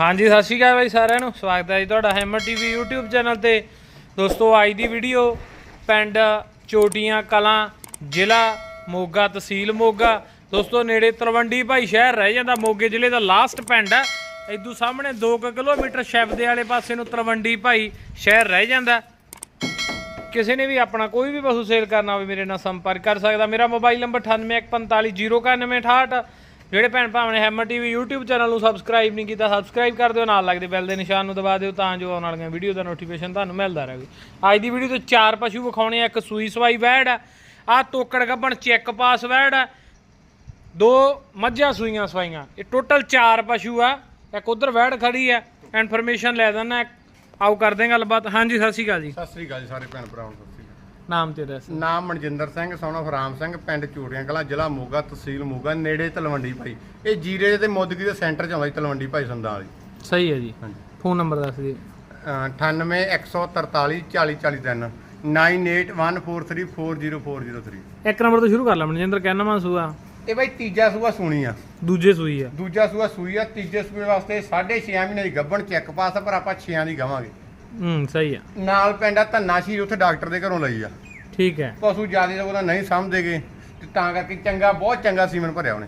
ਹਾਂਜੀ, ਸਤਿ ਸ਼੍ਰੀ ਅਕਾਲ ਬਾਈ ਸਾਰਿਆਂ ਨੂੰ। ਸਵਾਗਤ ਹੈ ਜੀ ਤੁਹਾਡਾ ਹੈਮਰ ਟੀਵੀ YouTube ਚੈਨਲ ਤੇ। ਦੋਸਤੋ, ਅੱਜ ਦੀ ਵੀਡੀਓ ਪਿੰਡ ਚੋਟੀਆਂ ਕਲਾਂ, ਜ਼ਿਲ੍ਹਾ ਮੋਗਾ, ਤਹਿਸੀਲ ਮੋਗਾ। ਦੋਸਤੋ, ਨੇੜੇ ਤਲਵੰਡੀ ਭਾਈ ਸ਼ਹਿਰ ਰਹਿ ਜਾਂਦਾ, ਮੋਗੇ ਜ਼ਿਲ੍ਹੇ ਦਾ ਲਾਸਟ ਪਿੰਡ ਹੈ। ਇਦੋਂ ਸਾਹਮਣੇ 2 ਕਿਲੋਮੀਟਰ ਸ਼ੈਬਦੇ ਵਾਲੇ ਪਾਸੇ ਨੂੰ ਤਲਵੰਡੀ ਭਾਈ ਸ਼ਹਿਰ ਰਹਿ ਜਾਂਦਾ। ਕਿਸੇ ਨੇ ਵੀ ਆਪਣਾ ਕੋਈ ਵੀ ਪਸ਼ੂ ਸੇਲ ਕਰਨਾ ਹੋਵੇ, ਮੇਰੇ ਨਾਲ ਸੰਪਰਕ ਕਰ ਸਕਦਾ। ਮੇਰਾ ਮੋਬਾਈਲ ਨੰਬਰ 9845099168 ਜਿਹੜੇ ਭੈਣ ਭਾਵਾਂ ਨੇ ਹੈਮਰ ਟੀਵੀ YouTube ਚੈਨਲ ਨੂੰ ਸਬਸਕ੍ਰਾਈਬ ਨਹੀਂ ਕੀਤਾ ਸਬਸਕ੍ਰਾਈਬ ਕਰ ਦਿਓ, ਨਾਲ ਲੱਗਦੇ ਬੈਲ ਦੇ ਨਿਸ਼ਾਨ ਨੂੰ ਦਬਾ ਦਿਓ ਤਾਂ ਜੋ ਆਉਣ ਵਾਲੀਆਂ ਵੀਡੀਓ ਦਾ ਨੋਟੀਫਿਕੇਸ਼ਨ ਤੁਹਾਨੂੰ ਮਿਲਦਾ ਰਹੇ। ਅੱਜ ਦੀ ਵੀਡੀਓ ਤੋਂ ਚਾਰ ਪਸ਼ੂ ਵਿਖਾਉਣੇ ਆ, ਇੱਕ ਸੂਈ ਸਵਾਈ ਵੈੜ, ਆ ਆਹ ਤੋਕੜ ਗੱਬਣ ਚੈੱਕ ਪਾਸ ਵੈੜ ਆ ਦੋ ਮੱਝਾਂ ਸੂਈਆਂ ਸਵਾਈਆਂ। ਇਹ ਟੋਟਲ ਚਾਰ ਪਸ਼ੂ ਆ, ਇੱਕ ਉਧਰ ਵੈੜ ਖੜੀ ਆ। ਇਨਫੋਰਮੇਸ਼ਨ ਲੈ ਦਿੰਦਾ, ਆਓ ਕਰਦੇ ਹਾਂ ਗੱਲਬਾਤ। ਹਾਂਜੀ, ਸਤਿ ਸ਼੍ਰੀ ਅਕਾਲ ਜੀ। ਸਤਿ ਸ੍ਰੀ ਅਕਾਲ ਜੀ ਸਾਰੇ ਭੈਣ ਭਰਾਵਾਂ ਨੂੰ। ਨਾਮ ਤੇ ਦੱਸ ਨਾਮ ਮਨਜਿੰਦਰ ਸਿੰਘ ਸੋਨਾ ਫਰਾਮ ਸਿੰਘ ਪਿੰਡ ਚੂੜੀਆਂ ਕਲਾਂ ਜ਼ਿਲ੍ਹਾ ਮੋਗਾ ਤਹਿਸੀਲ ਮੋਗਾ ਨੇੜੇ ਤਲਵੰਡੀ ਭਾਈ ਇਹ ਜੀਰੇ ਤੇ ਮੋਦਗੀ ਦੇ ਸੈਂਟਰ ਚ ਆਉਂਦਾ ਜੀ ਤਲਵੰਡੀ ਭਾਈ ਸੰਦਾਂ ਵਾਲੀ ਸਹੀ ਹੈ ਜੀ ਫੋਨ ਨੰਬਰ ਦੱਸ ਦਿਓ ਅਹ 98 143 4043 9814340403 ਇੱਕ ਨੰਬਰ ਤੋਂ ਸ਼ੁਰੂ ਕਰ ਲਾ ਮਨਜਿੰਦਰ ਕਹਿਣਾ ਮਾ ਸੂਆ ਇਹ ਬਾਈ ਤੀਜਾ ਸੂਆ ਸੁਣੀ ਆ ਦੂਜੇ ਸੂਈ ਆ ਦੂਜਾ ਸੂਆ ਸੂਈ ਆ ਤੀਜੇ ਸੂਏ ਵਾਸਤੇ 6.5 ਮਹੀਨੇ ਦੀ ਗੱਭਣ ਚੈੱਕ ਪਾਸ ਪਰ ਆਪਾਂ 6 ਦੀ ਗਵਾਂਗੇ ਹੂੰ ਸਹੀ ਆ ਨਾਲ ਪਿੰਡ ਆ ਧੰਨਾ ਸ਼ੀਰ ਉੱਥੇ ਡਾਕਟਰ ਦੇ ਘਰੋਂ ਲਈ ਆ ਠੀਕ ਹੈ। ਪਸ਼ੂ ਜ਼ਿਆਦਾ ਉਹਦਾ ਨਹੀਂ ਸਮਝਦੇਗੇ ਤੇ ਤਾਂ ਕਰਕੇ ਚੰਗਾ ਬਹੁਤ ਚੰਗਾ ਸੀਮਨ ਭਰਿਆ ਉਹਨੇ।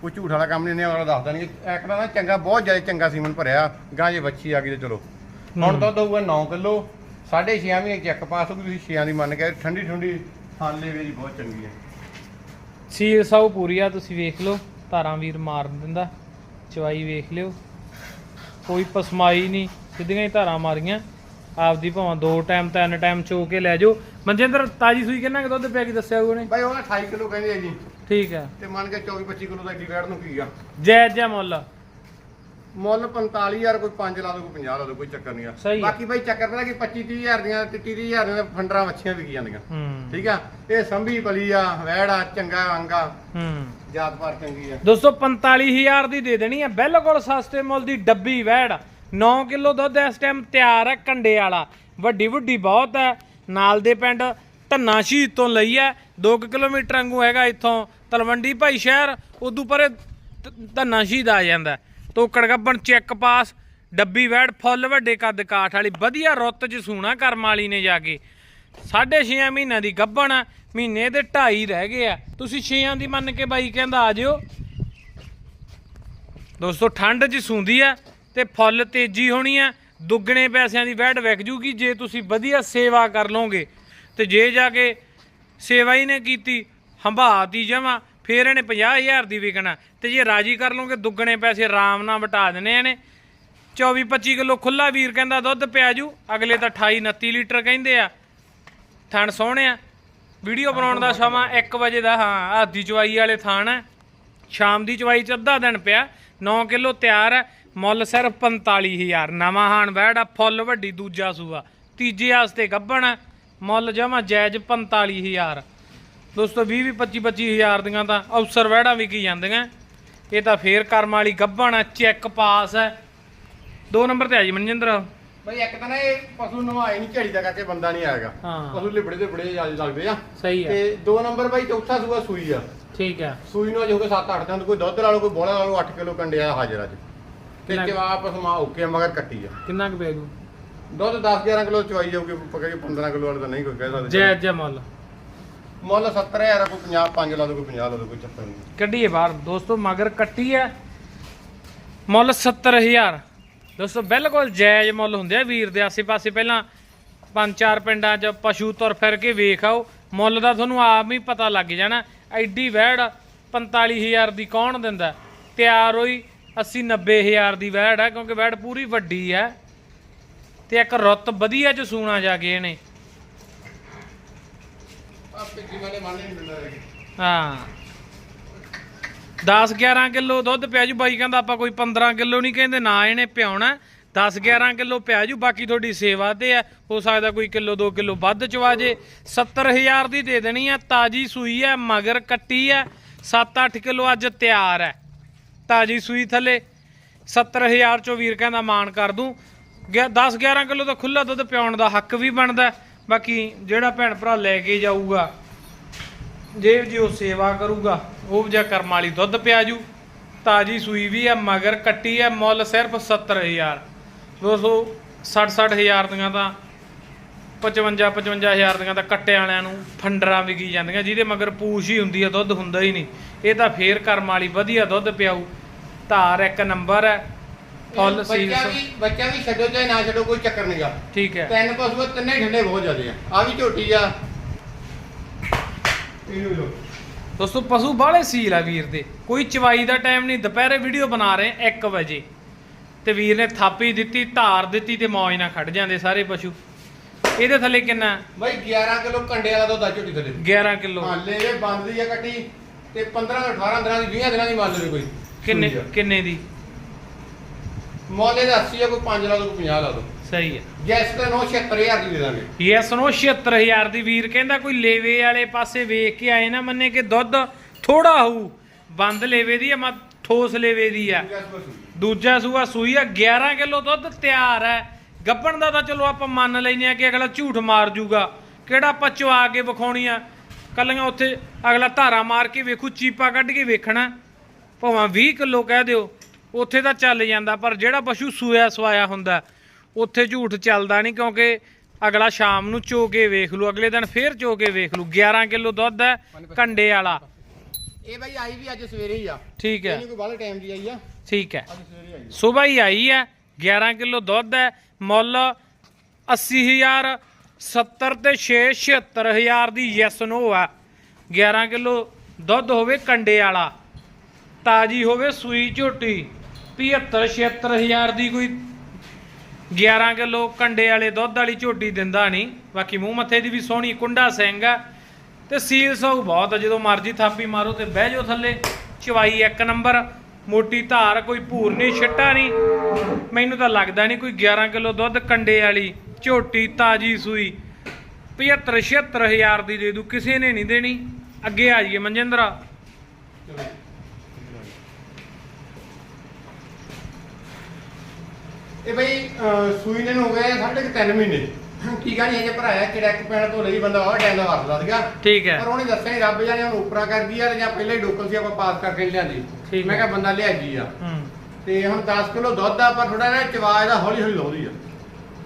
ਕੋਈ ਝੂਠ ਵਾਲਾ ਕੰਮ ਨਹੀਂ ਨੇ ਅਗਲਾ ਦੱਸਦਾ ਨਹੀਂ। ਇੱਕ ਨਾ ਚੰਗਾ ਬਹੁਤ ਜ਼ਿਆਦਾ ਚੰਗਾ ਸੀਮਨ ਭਰਿਆ ਗਾਂ ਜੇ ਬੱਚੀ ਆ ਗਈ ਤੇ ਚਲੋ। ਹੁਣ ਦੁੱਧ ਹੋਊਗਾ 9 ਕਿਲੋ 6.5 ਮਹੀਨੇ ਚੈੱਕ ਪਾਸ ਹੋ ਤੁਸੀਂ 6 ਦੀ ਮੰਨ ਕੇ ਠੰਡੀ ਠੰਡੀ ਹਾਲੇ ਵੀ ਬਹੁਤ ਚੰਗੀ ਹੈ। ਸੀਰ ਸਾਊ ਪੂਰੀ ਆ ਤੁਸੀਂ ਵੇਖ ਲਓ ਧਾਰਾਂ ਵੀਰ ਮਾਰ ਦਿੰਦਾ ਚਵਾਈ ਵੇਖ ਲਿਓ। ਕੋਈ ਪਸਮਾਈ ਨਹੀਂ ਸਿੱਧੀਆਂ ਹੀ ਧਾਰਾਂ ਮਾਰੀਆਂ। ਆਪਦੀ ਭਾਵਾਂ ਦੋ ਟਾਈਮ ਤਿੰਨ ਟਾਈਮ ਚੋ ਕੇ ਲੈ ਜਾਓ। ਮਨਜਿੰਦਰ ਤਾਜੀ ਸੂਈ ਕਿੰਨਾ ਕੁ ਦੁੱਧ ਪਿਆ ਕੀ ਦੱਸਿਆ ਉਹਨੇ? ਬਾਈ ਉਹ 28 ਕਿਲੋ ਕਹਿੰਦੇ ਆ ਜੀ। ਠੀਕ ਹੈ। ਤੇ ਮੰਨ ਕੇ 24 25 ਕਿਲੋ ਦਾ ਐਡੀ ਵੈਟ ਨੂੰ ਕੀ ਆ? ਜਾਇਜ਼ ਜਿਹਾ ਮੁੱਲ? ਮੁੱਲ 45000 ਕੋਈ 5 ਲਾ ਦੋ ਕੋਈ 50 ਲਾ ਦੋ ਕੋਈ ਚੱਕਰ ਨਹੀਂ ਸਹੀ ਆ ਆ। ਬਾਕੀ ਬਾਈ ਚੱਕਰ ਪਤਾ ਕਿ 25 30000 ਦੀਆਂ ਤੇ 30000 ਦੀਆਂ ਫੰਡਰਾਂ ਵੱਛੀਆਂ ਵਿਕੀ ਜਾਂਦੀਆਂ। ਹੂੰ। ਠੀਕ ਆ? ਇਹ ਸੰਭੀ ਪਲੀ ਆ ਵੈੜ ਆ ਚੰਗਾ ਅੰਗਾ ਹੂੰ। ਜਾਤ ਪਾਰ ਚੰਗੀ ਆ। ਦੋਸਤੋ 45000 ਦੀ ਦੇ ਦੇਣੀ ਹੈ ਬਿਲਕੁਲ ਸਸਤੇ ਮੁੱਲ ਦੀ ਡੱਬੀ ਵੈੜ। 9 ਕਿਲੋ ਦੁੱਧ ਇਸ ਟਾਈਮ ਤਿਆਰ ਹੈ ਕੰਡੇ ਵਾਲਾ। ਵੱਡੀ ਵੱਡੀ ਬਹੁਤ ਹੈ। ਨਾਲ ਦੇ ਪਿੰਡ ਧੰਨਾ ਸ਼ਹੀਦ ਤੋਂ ਲਈ ਹੈ। 2 ਕਿਲੋਮੀਟਰ ਵਾਂਗੂ ਹੈਗਾ ਇੱਥੋਂ ਤਲਵੰਡੀ ਭਾਈ ਸ਼ਹਿਰ। ਉਦੋਂ ਪਰੇ ਧੰਨਾ ਸ਼ਹੀਦ ਆ ਜਾਂਦਾ ਤੋਕੜ ਗੱਬਣ ਚੈੱਕ ਪਾਸ ਡੱਬੀ ਵੈੜ ਫੁੱਲ, ਵੱਡੇ ਕੱਦ ਕਾਠ ਵਾਲੀ, ਵਧੀਆ ਰੁੱਤ ਚ ਸੂਣਾ ਕਰਮ ਵਾਲੀ ਨੇ ਜਾ ਕੇ। ਸਾਢੇ ਛੇ ਮਹੀਨਿਆਂ ਦੀ ਗੱਭਣ ਆ ਮਹੀਨੇ ਦੇ 2.5 ਰਹਿ ਗਏ ਆ। ਤੁਸੀਂ 6ਾਂ ਦੀ ਮੰਨ ਕੇ ਬਾਈ ਕਹਿੰਦਾ ਆ ਜਿਓ। ਦੋਸਤੋ, ਠੰਡ 'ਚ ਸੂੰਦੀ ਆ ਤੇ ਫੁੱਲ ਤੇਜ਼ੀ ਹੋਣੀ ਆ, ਦੁੱਗਣੇ ਪੈਸਿਆਂ ਦੀ ਵੈੜ ਵਿਕ ਜੂਗੀ, ਜੇ ਤੁਸੀਂ ਵਧੀਆ ਸੇਵਾ ਕਰ ਲਓਗੇ। ਤੇ ਜੇ ਜਾ ਕੇ ਸੇਵਾ ਹੀ ਨੇ ਕੀਤੀ, ਹੰਭਾਤੀ ਜਮਾ ਫੇਰ ਇਹਨੇ 50000 ਦੀ ਵਿਕਣਾ। ਤੇ ਜੇ ਰਾਜੀ ਕਰ ਲਓਗੇ, ਦੁੱਗਣੇ ਪੈਸੇ ਆਰਾਮ ਨਾਲ ਵਟਾ ਦੇਣੇ ਇਹਨੇ। 24 25 ਕਿਲੋ ਖੁੱਲਾ ਵੀਰ ਕਹਿੰਦਾ, ਦੁੱਧ ਪਿਆ ਜੂ। ਅਗਲੇ ਤਾਂ 28 29 ਲੀਟਰ ਕਹਿੰਦੇ ਆ। ਥਣ ਆ। ਵੀਡੀਓ ਬਣਾਉਣ ਦਾ ਸਮਾਂ 1 ਵਜੇ ਦਾ, ਹਾਂ ਆਦੀ ਚਵਾਈ ਵਾਲੇ ਥਾਣ ਹੈ ਸ਼ਾਮ ਦੀ ਚਵਾਈ ਚ ਅੱਧਾ ਦਿਨ ਪਿਆ। 9 ਕਿਲੋ ਤਿਆਰ ਹੈ ਮੁੱਲ ਸਿਰਫ 45000 ਨਵਾਂ ਹਾਨ ਬੈੜ ਆ ਫੁੱਲ ਵੱਡੀ ਦੂਜਾ ਸੂਆ। ਤੀਜੇ ਵਾਸਤੇ ਗੱਭਣ ਹੈ ਮੁੱਲ ਜਮਾ ਜਾਇਜ਼ 45000 ਦੋਸਤੋ 20 20 25 25000 ਦੀਆਂ ਤਾਂ ਅਫਸਰ ਵੈੜਾਂ ਵਿਕੀ ਜਾਂਦੀਆਂ। ਇਹ ਤਾਂ ਫੇਰ ਕਰਮ ਵਾਲੀ ਗੱਭਣ ਹੈ ਚੈੱਕ ਪਾਸ ਹੈ। ਦੋ ਨੰਬਰ ਤੇ ਆ ਜੀ ਮਨਜਿੰਦਰ। ਬਈ ਇੱਕ ਤਾਂ ਨਾ ਇਹ ਪਸ਼ੂ ਨਵਾਏ ਨਹੀਂ ਝੜੀ ਦਾ ਕਰਕੇ ਬੰਦਾ ਨਹੀਂ ਆਏਗਾ। ਹਾਂ। ਪਸ਼ੂ ਲਿਬੜੇ ਦੇ ਬੜੇ ਜ਼ਿਆਦਾ ਲੱਗਦੇ ਆ। ਸਹੀ ਹੈ ਤੇ ਦੋ ਨੰਬਰ ਬਾਈ ਚੌਥਾ ਸੂਆ ਸੂਈ ਆ। ਠੀਕ ਹੈ ਸੂਈ ਨੂੰ ਗਏ 7-8 ਦਿਨ ਕੋਈ ਦੁੱਧ ਲਾ ਲਓ ਕੋਈ ਬੋਲਾ ਲਾ ਲਓ 8 ਕਿਲੋ ਕੰਡੇ ਆ ਹਾਜ਼ਰ ਅੱਜ। ਤੇ ਕਿੰਨਾ- ਜਵਾਬ ਪਸਮਾ ਓਕੇ ਮਗਰ ਕੱਟੀ ਆ। ਕਿੰਨਾ ਕੁ ਪੈ ਜੂ? ਦੁੱਧ 10-11 ਕਿਲੋ ਚਵਾਈ ਜਾਊਗੀ ਪਕੜੀ 15 ਕਿਲੋ ਵਾਲਾ ਤਾਂ ਨਹੀਂ ਕੋਈ ਕਹਿ ਸਕਦੇ। ਜਾਇਜ਼ ਜਿਹਾ ਮੁੱਲ। ਮੁੱਲ 70000 ਕੋਈ 50 5 ਲਾ ਦੋ ਕੋਈ 50 ਲਾ ਦੋ ਕੋਈ ਚੱਕਰ ਨਹੀਂ। ਕੱਢੀਏ ਬਾਹਰ। ਦੋਸਤੋ ਮਗਰ ਕੱਟੀ ਹੈ ਮੁੱਲ 70000 ਦੋਸਤੋ ਬਿਲਕੁਲ ਜਾਇਜ਼ ਮੁੱਲ ਹੁੰਦੇ ਆ ਵੀਰ ਦੇ ਆਸੇ-ਪਾਸੇ। ਪਹਿਲਾਂ ਪੰਜ ਚਾਰ ਪਿੰਡਾਂ 'ਚ ਪਸ਼ੂ ਤੁਰ ਫਿਰ ਕੇ ਵੇਖ ਆਓ। ਮੁੱਲ ਦਾ ਤੁਹਾਨੂੰ ਆਪ ਹੀ ਪਤਾ ਲੱਗ ਜਾਣਾ। ਐਡੀ ਵਹਿੜ 45000 ਦੀ ਕੌਣ ਦਿੰਦਾ? ਤਿਆਰ ਹੋਈ 80 90000 ਦੀ ਵਹਿੜ ਹੈ ਕਿਉਂਕਿ ਵਹਿੜ ਪੂਰੀ ਵੱਡੀ ਹੈ। ਤੇ ਇੱਕ ਰੁੱਤ ਵਧੀਆ ਚ ਸੂਣਾ ਜਾ ਕੇ ਇਹਨੇ। ਹਾਂ। 10 11 ਕਿਲੋ ਦੁੱਧ ਪਿਆ ਜੂ ਬਾਈ ਕਹਿੰਦਾ ਆਪਾਂ ਕੋਈ 15 ਕਿਲੋ ਨਹੀਂ ਕਹਿੰਦੇ ਨਾ ਇਹਨੇ ਪਿਆਉਣਾ। 10 11 ਕਿਲੋ ਪਿਆ ਜੂ, ਬਾਕੀ ਤੁਹਾਡੀ ਸੇਵਾ ਤੇ ਹੈ। ਹੋ ਸਕਦਾ ਕੋਈ ਕਿਲੋ 2 ਕਿਲੋ ਵੱਧ ਚਵਾ ਜੇ। 70000 ਦੀ ਦੇ ਦੇਣੀ ਹੈ, ਤਾਜੀ ਸੂਈ ਹੈ, ਮਗਰ ਕੱਟੀ ਹੈ। 7-8 ਕਿਲੋ ਅੱਜ ਤਿਆਰ ਹੈ। ਤਾਜੀ ਸੂਈ ਥੱਲੇ। 70000 ਚੋਂ ਵੀਰ ਕਹਿੰਦਾ ਮਾਨ ਕਰ ਦੂੰ। 10 11 ਕਿਲੋ ਤਾਂ ਖੁੱਲਾ ਦੁੱਧ ਪਿਆਉਣ ਦਾ ਹੱਕ ਵੀ ਬਣਦਾ ਬਾਕੀ ਜਿਹੜਾ ਭੈਣ ਭਰਾ ਲੈ ਕੇ ਜਾਊਗਾ, ਜੇ ਜੀ ਉਹ ਸੇਵਾ ਕਰੂਗਾ, ਉਹ ਜਿਹਾ ਕਰਮ ਵਾਲੀ ਦੁੱਧ ਪਿਆ ਜੂ। ਤਾਜੀ ਸੂਈ ਵੀ ਆ ਮਗਰ ਕੱਟੀ ਆ ਮੁੱਲ ਸਿਰਫ 70000 ਦੋਸਤੋ 60 60000 ਦੀਆਂ ਤਾਂ 55 55000 ਦੀਆਂ ਤਾਂ ਕੱਟੇ ਵਾਲਿਆਂ ਨੂੰ ਫੰਡਰਾਂ ਵਿਕੀ ਜਾਂਦੀਆਂ ਜਿਹਦੇ ਮਗਰ ਪੂਛ ਹੀ ਹੁੰਦੀ ਆ ਦੁੱਧ ਹੁੰਦਾ ਹੀ ਨਹੀਂ। ਇਹ ਤਾਂ ਫੇਰ ਕਰਮ ਵਾਲੀ ਵਧੀਆ ਦੁੱਧ ਪਿਆਊ। ਧਾਰ ਇੱਕ ਨੰਬਰ ਹੈ ਫੁੱਲ ਬੱਚਾ ਸੀਲ ਵੀ ਬੱਚਾ ਵੀ ਛੱਡੋ ਚਾਹੇ ਨਾ ਛੱਡੋ ਕੋਈ ਚੱਕਰ ਨਹੀਂਗਾ ਠੀਕ ਹੈ। ਤਿੰਨ ਪਸ਼ੂ ਤਿੰਨੇ ਠੰਡੇ ਬਹੁਤ ਜ਼ਿਆਦੇ ਆ। ਆ ਵੀ ਝੋਟੀ ਆ। ਇਹਨੂੰ ਲੋ ਦੋਸਤੋ ਪਸ਼ੂ ਬਾਹਲੇ ਸੀਲ ਆ ਵੀਰ ਦੇ। ਕੋਈ ਚਵਾਈ ਦਾ ਟਾਈਮ ਨਹੀਂ ਦੁਪਹਿਰੇ ਵੀਡੀਓ ਬਣਾ ਰਹੇ 1 ਵਜੇ। ਤੇ ਵੀਰ ਨੇ ਥਾਪੀ ਦਿੱਤੀ ਧਾਰ ਦਿੱਤੀ ਤੇ ਮੌਜ ਨਾਲ ਖੜ ਜਾਂਦੇ ਸਾਰੇ ਪਸ਼ੂ। ਇਹਦੇ ਥੱਲੇ ਕਿੰਨਾ? ਬਾਈ 11 ਕਿਲੋ ਕੰਡੇ ਵਾਲਾ ਦੁੱਧ ਆ ਝੋਟੀ ਥੱਲੇ। 11 ਕਿਲੋ। ਹਾਂ ਲੈ ਇਹ ਬੰਦ ਦੀ ਆ ਕੱਟੀ ਤੇ 15 ਤੋਂ 18 ਦਿਨਾਂ ਦੀ 20 ਦਿਨਾਂ ਦੀ ਮੰਨ ਲਓ ਕੋਈ। ਕਿੰਨੇ। ਕਿੰਨੇ ਦੀ? ਮੁੱਲ ਇਹਦਾ 80 ਆ ਕੋਈ 5 ਲਾ ਦੋ ਕੋਈ 50 ਲਾ ਦੋ। ਸਹੀ ਹੈ ਜੈਸ ਤੇ 97000 ਦੀ ਦੇ ਦਾਂਗੇ। ਯੈਸ ਨੋ 76000 ਦੀ। ਵੀਰ ਕਹਿੰਦਾ ਕੋਈ ਲੇਵੇ ਵਾਲੇ ਪਾਸੇ ਵੇਖ ਕੇ ਆਏ ਨਾ ਮੰਨੇ ਕਿ ਦੁੱਧ ਥੋੜਾ ਹੋਊ। ਬੰਦ ਲੇਵੇ ਦੀ ਆ ਮੈਂ ਠੋਸ ਲੇਵੇ ਦੀ ਆ। ਦੂਜਾ ਸੂਆ ਸੂਈ ਆ 11 ਕਿਲੋ ਦੁੱਧ ਤਿਆਰ ਹੈ। ਗੱਬਣ ਦਾ ਤਾਂ ਚਲੋ ਆਪਾਂ ਮੰਨ ਲੈਨੇ ਆ ਕਿ ਅਗਲਾ ਝੂਠ ਮਾਰ ਜੂਗਾ। ਕਿਹੜਾ ਆਪਾਂ ਚਵਾ ਕੇ ਵਿਖਾਉਣੀ ਆ? ਕੱਲੀਆਂ ਉੱਥੇ ਅਗਲਾ ਧਾਰਾ ਮਾਰ ਕੇ ਵੇਖੂ ਚੀਪਾ ਕੱਢ ਕੇ ਵੇਖਣਾ। ਭਾਵੇਂ 20 ਕਿਲੋ ਕਹਿ ਦਿਓ ਉੱਥੇ ਤਾਂ ਚੱਲ ਜਾਂਦਾ ਪਰ ਜਿਹੜਾ ਪਸ਼ੂ ਸੂਇਆ ਸਵਾਇਆ ਹੁੰਦਾ ਉੱਥੇ ਝੂਠ ਚੱਲਦਾ ਨਹੀਂ ਕਿਉਂਕਿ ਅਗਲਾ ਸ਼ਾਮ ਨੂੰ ਚੋ ਕੇ ਵੇਖ ਲੂ ਅਗਲੇ ਦਿਨ ਫੇਰ ਚੋ ਕੇ ਵੇਖ ਲੂ। 11 ਕਿਲੋ ਦੁੱਧ ਹੈ ਕੰਡੇ ਵਾਲਾ। ਇਹ ਬਾਈ ਆਈ ਵੀ ਅੱਜ ਸਵੇਰੇ ਹੀ ਆ। ਠੀਕ ਹੈ। ਇਹਨੂੰ ਕੋਈ ਬਾਹਲਾ ਟਾਈਮ ਦੀ ਆਈ ਆ। ਠੀਕ ਹੈ। ਅੱਜ ਆਈ ਸਵੇਰ ਹੀ ਆਈ ਹੈ 11 ਕਿਲੋ ਦੁੱਧ ਹੈ, ਮੁੱਲ 80000 70 ਤੇ 6 76000 ਦੀ ਯੈਸ ਨੋ ਆ 11 ਕਿਲੋ ਦੁੱਧ ਹੋਵੇ ਕੰਡੇ ਵਾਲਾ, ਤਾਜੀ ਹੋਵੇ ਸੂਈ ਝੋਟੀ 75 76000 ਦੀ ਕੋਈ 11 ਕਿਲੋ ਕੰਡੇ ਵਾਲੇ ਦੁੱਧ ਵਾਲੀ ਝੋਟੀ ਦਿੰਦਾ ਨਹੀਂ। ਬਾਕੀ ਮੂੰਹ ਮੱਥੇ ਦੀ ਵੀ ਸੋਹਣੀ ਕੁੰਡਾ ਸਿੰਘ ਆ ਤੇ ਸੀਲ ਸੌ ਬਹੁਤ ਆ ਜਦੋਂ ਮਰਜ਼ੀ ਥਾਪੀ ਮਾਰੋ ਤੇ ਬਹਿ ਜਾਓ ਥੱਲੇ। ਚਵਾਈ ਇੱਕ ਨੰਬਰ। ਮੋਟੀ ਧਾਰ, ਕੋਈ ਭੂਰ ਨਹੀਂ, ਛਿੱਟਾ ਨਹੀਂ। ਮੈਨੂੰ ਤਾਂ ਲੱਗਦਾ ਨਹੀਂ ਕੋਈ 11 ਕਿਲੋ ਦੁੱਧ ਕੰਡੇ ਵਾਲੀ, ਝੋਟੀ ਤਾਜੀ ਸੂਈ। 75 76000 ਦੀ ਦੇ ਦੂ, ਕਿਸੇ ਨੇ ਨਹੀਂ ਦੇਣੀ। ਅੱਗੇ ਆ ਜਾਈਏ ਮਨਜਿੰਦਰਾ। ਇਹ ਬਈ ਸੂਈ ਨੇ ਹੋ ਗਏ ਸਾਢੇ ਕੁ ਤਿੰਨ ਟੀਕਾ ਨਹੀਂ ਅਜੇ ਭਰਾਇਆ ਕਿਹੜਾ ਇੱਕ ਪੈਣ ਤੋਂ ਲਈ ਬੰਦਾ ਉਹ ਦਾ ਵਰਤਦਾ ਸੀਗਾ। ਠੀਕ ਹੈ। ਪਰ ਉਹਨੇ ਦੱਸਿਆ ਰੱਬ ਜਾਨੇ ਉਹਨੂੰ ਉਪਰਾ ਕਰਦੀ ਆ ਜਾਂ ਪਹਿਲਾਂ ਹੀ ਡੋਕਲ ਸੀ ਆਪਾਂ ਪਾਸ ਕਰਕੇ ਲਿਆਂਦੀ। ਠੀਕ ਮੈਂ। ਕਿਹਾ ਬੰਦਾ ਲਿਆਜੀ ਆ। ਹੂੰ। ਤੇ ਹੁਣ 10 ਕਿਲੋ ਦੁੱਧ ਆ ਪਰ ਥੋੜਾ ਨਾ ਚਵਾਜ ਦਾ ਹੌਲੀ ਹੌਲੀ ਲਾਉਂਦੀ ਆ।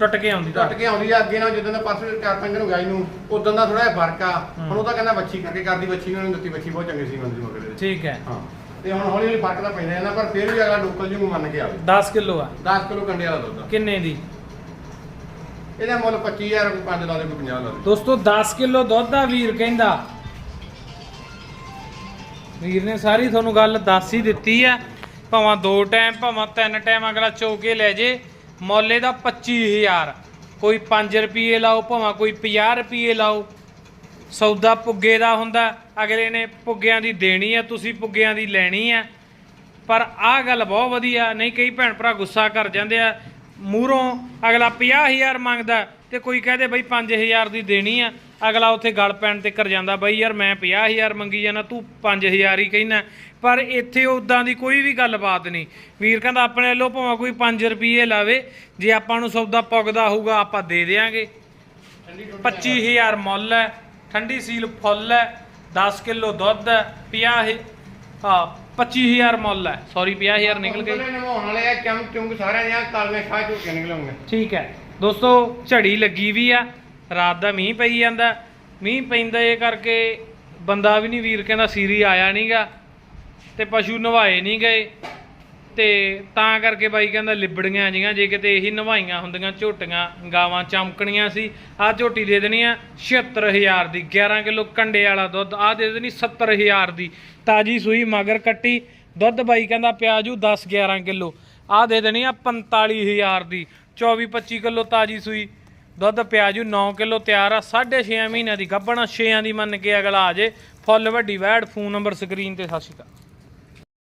ਟੁੱਟ ਕੇ ਆਉਂਦੀ ਟੁੱਟ ਕੇ ਆਉਂਦੀ ਆ ਅੱਗੇ ਨਾਲ ਜਦੋਂ ਦਾ ਪਰਸੋਂ ਚਾਰ ਪੰਜ ਦਿਨ ਹੋ ਗਾਈ ਨੂੰ ਉਦੋਂ ਦਾ ਥੋੜਾ ਜਿਹਾ ਫ਼ਰਕ ਆ। ਹੁਣ ਉਹ ਤਾਂ ਕਹਿੰਦਾ ਬੱਚੀ ਕਰਕੇ ਕਰਦੀ ਬੱਚੀ ਨੂੰ ਦਿੱਤੀ ਬੱਚੀ ਬਹੁਤ ਚੰਗੀ ਸੀ ਮੰਦੀ ਮਗਰ ਦੇ ਠੀਕ ਹੈ। ਹਾਂ। ਤੇ ਹੁਣ ਹੌਲੀ ਹੌਲੀ ਫ਼ਰਕ ਤਾਂ ਪੈਂਦਾ ਜਾਂਦਾ ਪਰ ਫਿਰ ਵੀ ਅਗਲਾ ਲੋਕਲ ਜਿਹਨੂੰ ਮੰਨ ਕੇ ਆਵੇ। 10 ਕਿਲੋ ਆ। 10 ਕਿਲੋ ਕੰਡੇ ਵਾਲਾ ਦੁੱਧ ਆ। ਕਿੰਨੇ ਦੀ? ਇਹਦਾ ਮੁੱਲ 25000 ਕੋਈ 5 ਲਾ ਦੇ, ਕੋਈ 50 ਲਾ ਦੇ। ਦੋਸਤੋ 10 ਕਿਲੋ ਦੁੱਧ ਆ ਵੀਰ ਕਹਿੰਦਾ। ਵੀਰ ਨੇ ਸਾਰੀ ਤੁਹਾਨੂੰ ਗੱਲ ਦੱਸ ਹੀ ਦਿੱਤੀ ਆ। ਭਾਵੇਂ ਦੋ ਟਾਈਮ, ਭਾਵੇਂ ਤਿੰਨ ਟਾਈਮ ਅਗਲਾ ਚੌਕੇ ਲੈ ਜੇ, ਮੁੱਲ ਦਾ 25000 ਕੋਈ 5 ਰੁਪਏ ਲਾਓ, ਭਾਵੇਂ ਕੋਈ 50 ਰੁਪਏ ਲਾਓ। ਸੌਦਾ ਪੁੱਗੇ ਦਾ ਹੁੰਦਾ, ਅਗਲੇ ਨੇ ਪੁੱਗਿਆਂ ਦੀ ਦੇਣੀ ਆ, ਤੁਸੀਂ ਪੁੱਗਿਆਂ ਦੀ ਲੈਣੀ ਆ। ਪਰ ਆਹ ਗੱਲ ਬਹੁਤ ਵਧੀਆ, ਨਹੀਂ ਕਈ ਭੈਣ ਭਰਾ ਗੁੱਸਾ ਕਰ ਜਾਂਦੇ ਆ ਮੂਹਰੋਂ ਅਗਲਾ 50000 ਮੰਗਦਾ ਤੇ ਕੋਈ ਕਹਦੇ ਬਈ 5000 ਦੀ ਦੇਣੀ ਆ, ਅਗਲਾ ਉੱਥੇ ਗਲ ਪੈਣ ਤੇ ਕਰ ਜਾਂਦਾ, ਬਈ ਯਾਰ ਮੈਂ 50000 ਮੰਗੀ ਜਾਣਾ ਤੂੰ 5000 ਹੀ ਕਹਿਣਾ ਪਰ ਇੱਥੇ ਉਦਾਂ ਦੀ ਕੋਈ ਵੀ ਗੱਲਬਾਤ ਨਹੀਂ। ਵੀਰ ਕਹਿੰਦਾ, ਆਪਣੇ ਵੱਲੋਂ ਭਾਵੇਂ ਕੋਈ 5 ਰੁਪਏ ਲਾਵੇ, ਜੇ ਆਪਾਂ ਨੂੰ ਸੌਦਾ ਪੁੱਗਦਾ ਹੋਊਗਾ, ਆਪਾਂ ਦੇ ਦੇਾਂਗੇ 25000 ਮੁੱਲ ਹੈ, ਠੰਡੀ ਸੀਲ ਫੁੱਲ ਹੈ 10 ਕਿਲੋ ਦੁੱਧ ਹੈ 50 ਹਾਂ 25000 ਮੁੱਲ ਹੈ। ਸੌਰੀ 50000 ਨਿਕਲ ਗਏ। ਨਵਾਉਣ ਵਾਲੇ ਆ ਚਮ ਚੁੰਗ ਸਾਰਿਆਂ ਦੀਆਂ ਕਾਲੀਆਂ ਖਾ ਝੋਕੇ ਨਿਕਲਣਗੇ ਠੀਕ ਹੈ। ਦੋਸਤੋ ਝੜੀ ਲੱਗੀ ਵੀ ਆ ਰਾਤ ਦਾ ਮੀਂਹ ਪਈ ਜਾਂਦਾ। ਮੀਂਹ ਪੈਂਦਾ ਇਹ ਕਰਕੇ ਬੰਦਾ ਵੀ ਨਹੀਂ ਵੀਰ ਕਹਿੰਦਾ ਸੀਰੀ ਆਇਆ ਨਹੀਂਗਾ ਤੇ ਪਸ਼ੂ ਨਵਾਏ ਨਹੀਂ ਗਏ। ਤੇ ਤਾਂ ਕਰਕੇ ਬਾਈ ਕਹਿੰਦਾ ਲਿਬੜੀਆਂ ਜੀਆਂ, ਜੇ ਕਿਤੇ ਇਹੀ ਨਵਾਈਆਂ ਹੁੰਦੀਆਂ, ਝੋਟੀਆਂ, ਗਾਵਾਂ ਚਮਕਣੀਆਂ ਸੀ, ਆਹ ਝੋਟੀ ਦੇ ਦੇਣੀ ਆ 76000 ਦੀ 11 ਕਿਲੋ ਕੰਡੇ ਵਾਲਾ ਦੁੱਧ, ਆਹ ਦੇ ਦੇਣੀ 70000 ਦੀ, ਤਾਜੀ ਸੂਈ ਮਗਰ ਕੱਟੀ, ਦੁੱਧ ਬਾਈ ਕਹਿੰਦਾ ਪਿਆਜੂ 10 11 ਕਿਲੋ, ਆਹ ਦੇ ਦੇਣੀ ਆ 45000 ਦੀ 24 25 ਕਿਲੋ ਤਾਜੀ ਸੂਈ, ਦੁੱਧ ਪਿਆਜੂ 9 ਕਿਲੋ ਤਿਆਰ ਆ 6.5 ਮਹੀਨਿਆਂ ਦੀ, ਗੱਭਣਾ 6 ਦੀ ਮੰਨ ਕੇ ਅਗਲਾ ਆ ਜੇ, ਫੁੱਲ ਵੱਡੀ ਵੈੜ, ਫੋਨ ਨੰਬਰ ਸਕਰੀਨ ਤੇ, ਸਤਿ ਸ਼੍ਰੀ ਅਕਾਲ।